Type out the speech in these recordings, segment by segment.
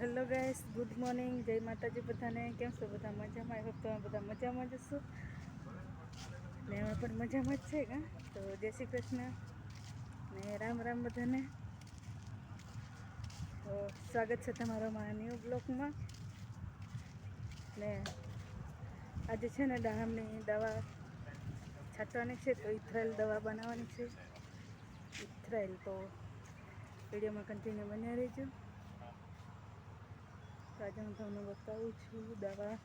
Hello guys, good morning. જય માતાજી બધાને. કેમ છો બધા? મજામાં? હોપ તમે બધા મજામાં જ હશો. ને અમે પણ મજામાં જ છે કા તો જય શ્રી કૃષ્ણ. ને રામ રામ બધાને. તો સ્વાગત છે તમારો મારા ન્યૂ બ્લોકમાં ને આજે છે ને ડામની દવા છાંટવાની છે, તો ઇથરાયલ દવા બનાવવાની છે. ઇથરાઇલ તો વિડીયોમાં કન્ટિન્યુ બન્યા રહેજો. તો આજે હું તમને બતાવું છું દવાનું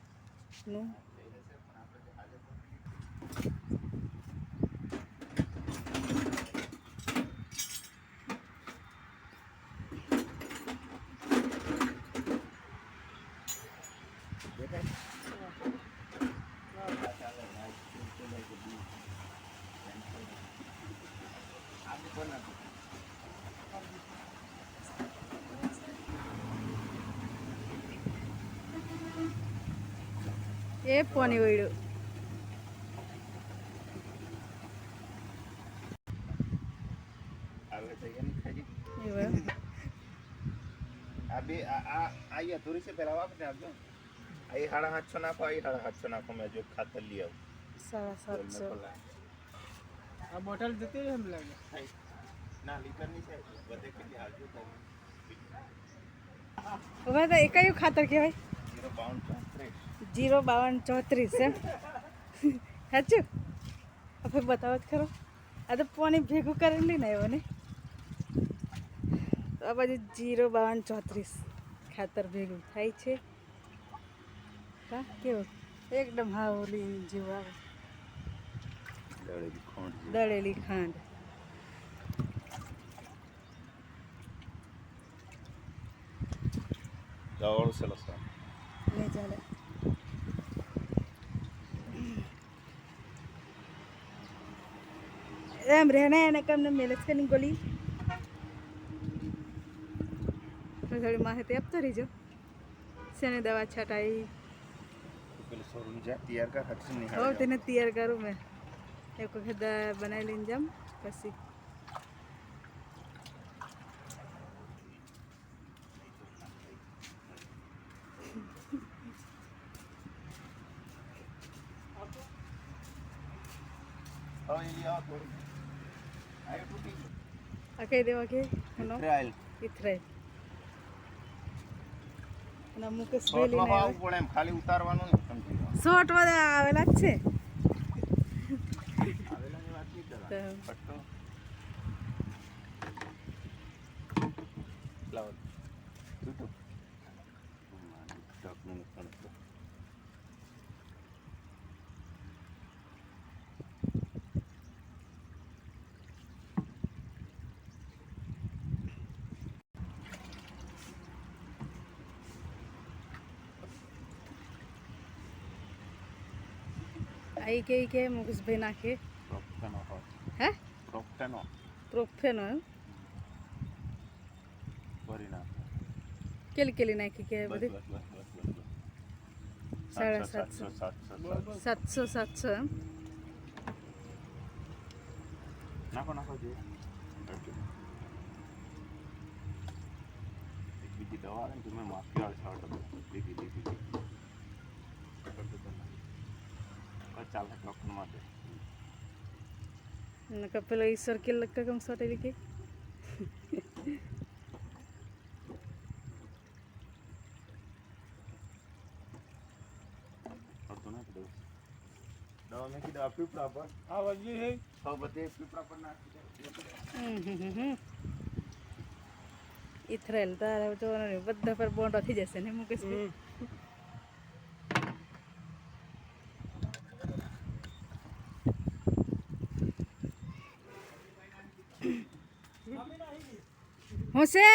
એ પોની વળ્યું આવે તો એમ ખાલી એવું આ બે આ આ આ ઈ અધૂરી છે પેલા વાપરે આપજો આ ઈ સાડા સાતસો નાખો આ ઈ સાડા સાતસો નાખો મેં જો ખાતર લઈ આવું સાડા બોલ મેં સાતસો ખોલા. આ બોટલ જતી રહી એમ લાગે થાય. ના લીટરની છે બધે કેટલી હાલજો તમે હવે તો જીરો બાવન ચોત્રીસ એમ સાચું? હવે બતાવો જ ખરો. આ તો પોની ભેગું કરીને લઈને આવ્યો ને. તો આ બાજુ જીરો બાવન ચોત્રીસ ખાતર ભેગું થાય છે. હા કેવું? એકદમ હા ઓલી જેવું આવે. દળેલી ખાંડ દળેલી ખાંડ. ચાલે. એમ રહેને એને કમને મેલેજ કે નહીં ગોલી થોડી માહિતી આપતો રહીજો શેની દવા છટાઈ હો તેને તૈયાર કરું મેં એક વખત બનાવી લઈને જામ પછી હા ઈ કે હેલો ટ્રાયલ ઇથરાય અને લઈને આવવું પડે એમ ખાલી ઉતારવાનું લો શોર્ટ બધા આવેલા જ છે આવેલાની વાત નહીં તો કરવાની. પટ્ટો લાવો તૂટો છે. આઈ કે કે મુકેશભાઈ નાખે. હે પ્રોફેનો પ્રોફેનો એમ કેલી કેલી નાખી કે બધી. સાડા સાતસો, સાતસો સાતસો, એમ નાખો નાખો જે બીજી દવા આવે ને તમે માફી આવે છાંટો ચાલે માટે પેલો ઈશ્વર કે લક્કા કમ સોટેલી કે દવા દવા મેં કીધું આ પીપળા પર આ વજ્જી છે હવે બધે પીપળા પર નાખી દે. હમ હમ હમ હમ. ઇથરેલ તારે જોવાનું બધા પર બોન્ડો થઈ જશે ને મુકેશભાઈ હું છે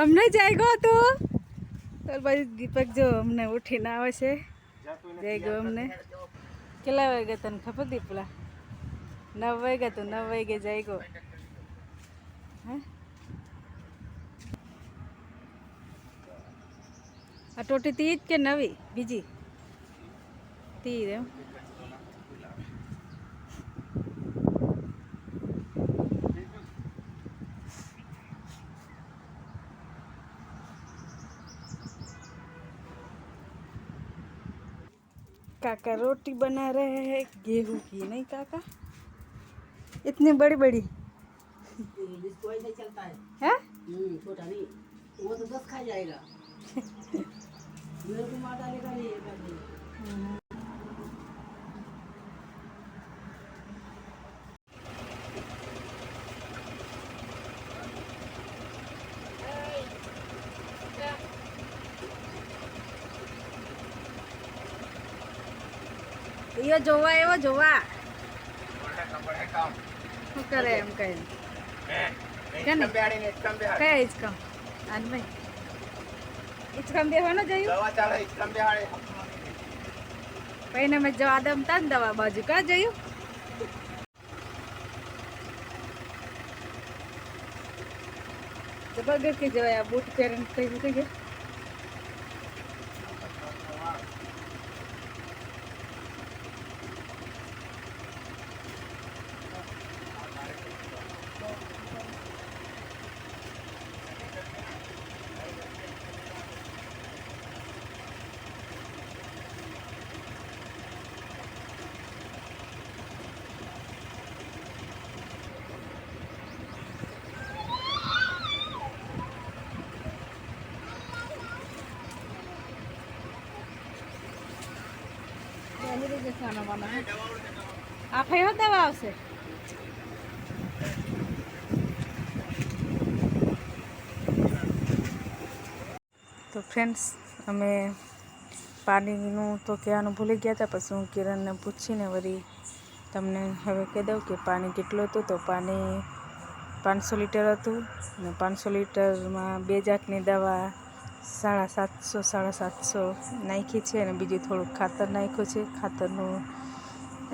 અમને જાય ગો તું ભાઈ દીપક જો અમને ઉઠીને આવે છે. જાય તું એને જય ગો તૈયાર અમને. કેટલા વાગે તને ખબર દીપલા નવ વાગ્યા તો નવ વાગે જાય ગયો આ ટોટી તી જ કે નવી? બીજી? તી એમ. काका रोटी बना रहे हैं गेहूँ की नहीं काका? इतनी बड़ी बड़ी नहीं चलता है? है हम्म, छोटा नहीं वो तो दस खा जाएगा। ઈયો જોવા એવો જોવા. શું કરે એમ કઈ કને કયા હિચકમ આનભાઈ હિચકમ બેહવાનો જયું પૈને મેં જવા દમતા ને દવા બાજુ. કા જયું? જબરદસ્તી જવાય આ બૂટ પહેરીને કઈ મૂકી ગયા? એની રીતે ખાના બનાવે આ ખાઈ દવા આવશે. તો ફ્રેન્ડ્સ અમે પાણીનું તો કહેવાનું ભૂલી ગયા હતા, પછી હું કિરણને પૂછીને વળી તમને હવે કહી દઉં કે પાણી કેટલું હતું? તો પાણી પાંચસો લીટર હતું અને પાંચસો લીટરમાં બે જાતની દવા સાડા સાતસો સાડા સાતસો નાખી છે અને બીજું થોડુંક ખાતર નાખ્યું છે. ખાતરનું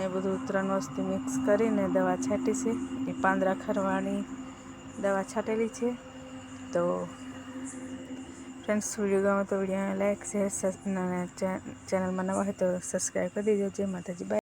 એ બધું ત્રણ વસ્તુ મિક્સ કરીને દવા છાંટી છે. એ પાંદરા ખરવાની દવા છાંટેલી છે. તો ફ્રેન્ડ્સ વીડિયો ગમે તો વિડીયોને લાઈક શેર ચેનલમાં નવા હોય તો સબસ્ક્રાઈબ કરી દેજો. જય માતાજી. બાય